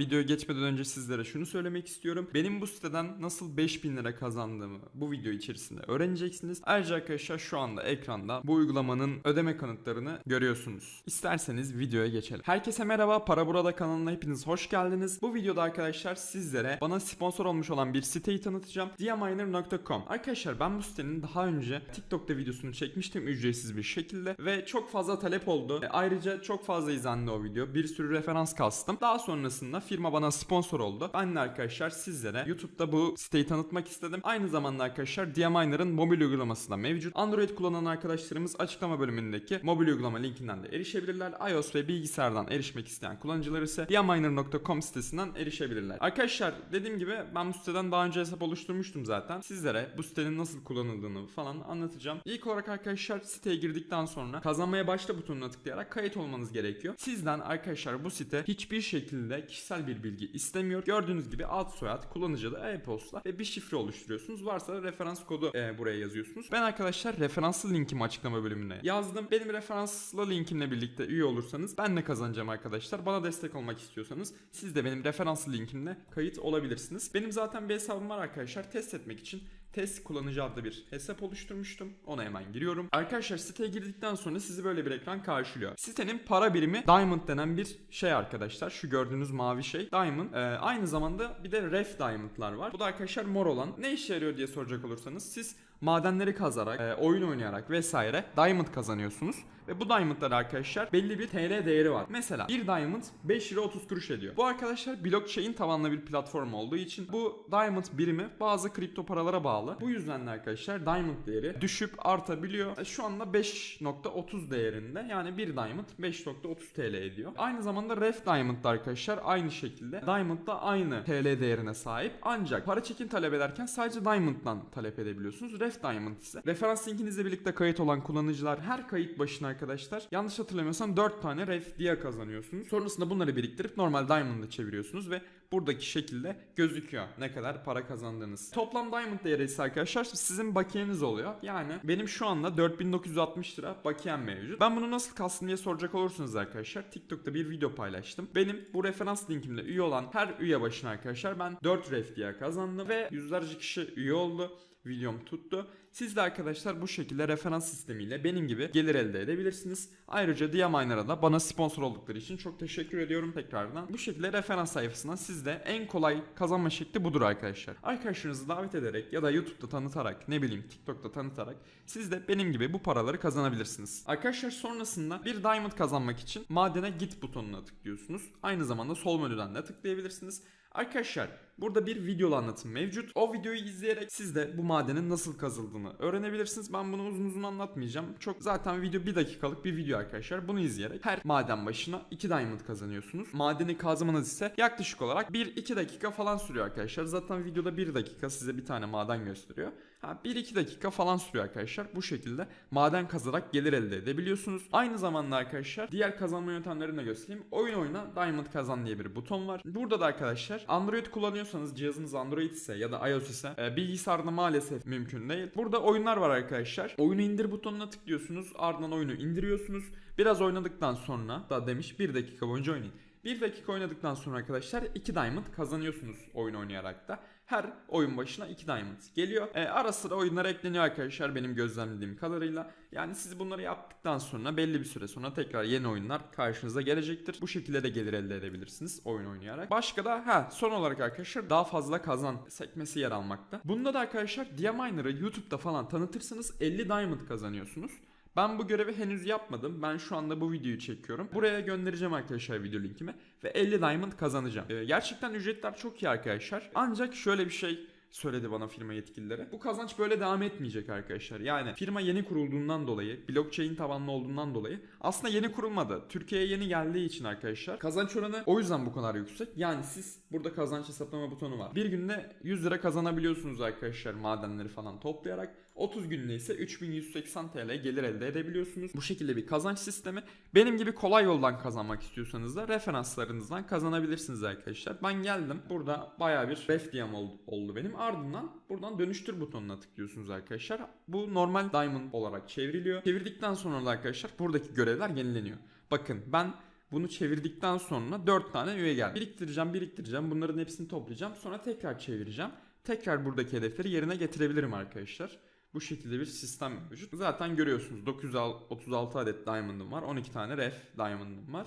Videoya geçmeden önce sizlere şunu söylemek istiyorum. Benim bu siteden nasıl 5000 lira kazandığımı bu video içerisinde öğreneceksiniz. Ayrıca arkadaşlar şu anda ekranda bu uygulamanın ödeme kanıtlarını görüyorsunuz. İsterseniz videoya geçelim. Herkese merhaba. Para Burada kanalına hepiniz hoş geldiniz. Bu videoda arkadaşlar sizlere bana sponsor olmuş olan bir siteyi tanıtacağım. Diaminer.com. Arkadaşlar ben bu sitenin daha önce TikTok'ta videosunu çekmiştim ücretsiz bir şekilde ve çok fazla talep oldu. E, Ayrıca çok fazla izlendi o video. Bir sürü referans kastım. Daha sonrasında firma bana sponsor oldu. Ben de arkadaşlar sizlere YouTube'da bu siteyi tanıtmak istedim. Aynı zamanda arkadaşlar Diaminer'ın mobil uygulaması da mevcut. Android kullanan arkadaşlarımız açıklama bölümündeki mobil uygulama linkinden de erişebilirler. iOS ve bilgisayardan erişmek isteyen kullanıcılar ise diaminer.com sitesinden erişebilirler. Arkadaşlar dediğim gibi ben bu siteden daha önce hesap oluşturmuştum zaten. Sizlere bu sitenin nasıl kullanıldığını falan anlatacağım. İlk olarak arkadaşlar siteye girdikten sonra kazanmaya başla butonuna tıklayarak kayıt olmanız gerekiyor. Sizden arkadaşlar bu site hiçbir şekilde kişisel bir bilgi istemiyor. Gördüğünüz gibi ad soyad, kullanıcı adı, e-posta ve bir şifre oluşturuyorsunuz. Varsa da referans kodu e, buraya yazıyorsunuz. Ben arkadaşlar referanslı linkimi açıklama bölümüne yazdım. Benim referanslı linkimle birlikte üye olursanız ben ne kazanacağım arkadaşlar? Bana destek olmak istiyorsanız siz de benim referanslı linkimle kayıt olabilirsiniz. Benim zaten bir hesabım var arkadaşlar. Test etmek için test kullanıcı adlı bir hesap oluşturmuştum. Ona hemen giriyorum. Arkadaşlar siteye girdikten sonra sizi böyle bir ekran karşılıyor. Sitenin para birimi Diamond denen bir şey arkadaşlar. Şu gördüğünüz mavi şey Diamond. Ee, aynı zamanda bir de Ref Diamond'lar var. Bu da arkadaşlar mor olan. Ne işe yarıyor diye soracak olursanız siz madenleri kazarak, e, oyun oynayarak vesaire diamond kazanıyorsunuz. Ve bu diamondlar arkadaşlar belli bir TL değeri var. Mesela bir diamond 5 lira 30 kuruş ediyor. Bu arkadaşlar blockchain tabanlı bir platform olduğu için bu diamond birimi bazı kripto paralara bağlı. Bu yüzden de arkadaşlar diamond değeri düşüp artabiliyor. E, Şu anda 5.30 değerinde yani bir diamond 5.30 TL ediyor. Aynı zamanda ref diamond da arkadaşlar aynı şekilde diamond da aynı TL değerine sahip. Ancak para çekin talep ederken sadece diamond'dan talep edebiliyorsunuz. Ref diamond ise referans linkinizle birlikte kayıt olan kullanıcılar her kayıt başına arkadaşlar yanlış hatırlamıyorsam 4 tane ref dia kazanıyorsunuz. Sonrasında bunları biriktirip normal diamond'a çeviriyorsunuz ve buradaki şekilde gözüküyor ne kadar para kazandığınız. Toplam diamond değeri ise arkadaşlar sizin bakiyeniz oluyor. Yani benim şu anda 4960 lira bakiyem mevcut. Ben bunu nasıl kastım diye soracak olursunuz arkadaşlar. TikTok'ta bir video paylaştım. Benim bu referans linkimle üye olan her üye başına arkadaşlar ben 4 ref dia kazandım ve yüzlerce kişi üye oldu videom tuttu. Siz de arkadaşlar bu şekilde referans sistemiyle benim gibi gelir elde edebilirsiniz. Ayrıca Diaminer'a da bana sponsor oldukları için çok teşekkür ediyorum tekrardan. Bu şekilde referans sayfasından sizde en kolay kazanma şekli budur arkadaşlar. Arkadaşlarınızı davet ederek ya da YouTube'da tanıtarak ne bileyim TikTok'ta tanıtarak siz de benim gibi bu paraları kazanabilirsiniz. Arkadaşlar sonrasında bir diamond kazanmak için madene git butonuna tıklıyorsunuz. Aynı zamanda sol menüden de tıklayabilirsiniz. Arkadaşlar burada bir videolu anlatım mevcut. O videoyu izleyerek siz de bu madenin nasıl kazıldığını öğrenebilirsiniz. Ben bunu uzun uzun anlatmayacağım. Çok zaten video bir dakikalık bir video arkadaşlar. Bunu izleyerek her maden başına 2 diamond kazanıyorsunuz. Madeni kazmanız ise yaklaşık olarak 1-2 dakika falan sürüyor arkadaşlar. Zaten videoda 1 dakika size bir tane maden gösteriyor. Ha, 1-2 dakika falan sürüyor arkadaşlar. Bu şekilde maden kazarak gelir elde edebiliyorsunuz. Aynı zamanda arkadaşlar diğer kazanma yöntemlerini de göstereyim. Oyun oyna Diamond kazan diye bir buton var. Burada da arkadaşlar Android kullanıyorsanız cihazınız Android ise ya da iOS ise e, bilgisayarda maalesef mümkün değil. Burada oyunlar var arkadaşlar. Oyunu indir butonuna tıklıyorsunuz. Ardından oyunu indiriyorsunuz. Biraz oynadıktan sonra da demiş 1 dakika boyunca oynayın. 1 dakika oynadıktan sonra arkadaşlar 2 diamond kazanıyorsunuz oyun oynayarak da. Her oyun başına 2 diamond geliyor. E, ara sıra oyunlar ekleniyor arkadaşlar benim gözlemlediğim kadarıyla. Yani siz bunları yaptıktan sonra belli bir süre sonra tekrar yeni oyunlar karşınıza gelecektir. Bu şekilde de gelir elde edebilirsiniz oyun oynayarak. Başka da ha son olarak arkadaşlar daha fazla kazan sekmesi yer almakta. Bunda da arkadaşlar Diaminer'ı YouTube'da falan tanıtırsanız 50 diamond kazanıyorsunuz. Ben bu görevi henüz yapmadım. Ben şu anda bu videoyu çekiyorum. Buraya göndereceğim arkadaşlar video linkimi. Ve 50 diamond kazanacağım. Ee, gerçekten ücretler çok iyi arkadaşlar. Ancak şöyle bir şey söyledi bana firma yetkilileri. Bu kazanç böyle devam etmeyecek arkadaşlar. Yani firma yeni kurulduğundan dolayı, blockchain tabanlı olduğundan dolayı aslında yeni kurulmadı. Türkiye'ye yeni geldiği için arkadaşlar kazanç oranı o yüzden bu kadar yüksek. Yani siz burada kazanç hesaplama butonu var. Bir günde 100 lira kazanabiliyorsunuz arkadaşlar madenleri falan toplayarak. 30 günde ise 3180 TL gelir elde edebiliyorsunuz. Bu şekilde bir kazanç sistemi. Benim gibi kolay yoldan kazanmak istiyorsanız da referanslarınızdan kazanabilirsiniz arkadaşlar. Ben geldim. Burada baya bir ref diyem oldu, oldu benim. Ardından buradan dönüştür butonuna tıklıyorsunuz arkadaşlar. Bu normal diamond olarak çevriliyor. Çevirdikten sonra da arkadaşlar buradaki görevler yenileniyor. Bakın ben Bunu çevirdikten sonra 4 tane üye geldi. Biriktireceğim, biriktireceğim. Bunların hepsini toplayacağım. Sonra tekrar çevireceğim. Tekrar buradaki hedefleri yerine getirebilirim arkadaşlar. Bu şekilde bir sistem mevcut. Zaten görüyorsunuz 936 adet diamond'ım var. 12 tane ref diamond'ım var.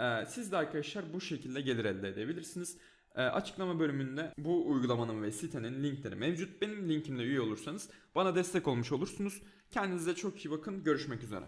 Ee, siz de arkadaşlar bu şekilde gelir elde edebilirsiniz. Ee, açıklama bölümünde bu uygulamanın ve sitenin linkleri mevcut. Benim linkimle üye olursanız bana destek olmuş olursunuz. Kendinize çok iyi bakın. Görüşmek üzere.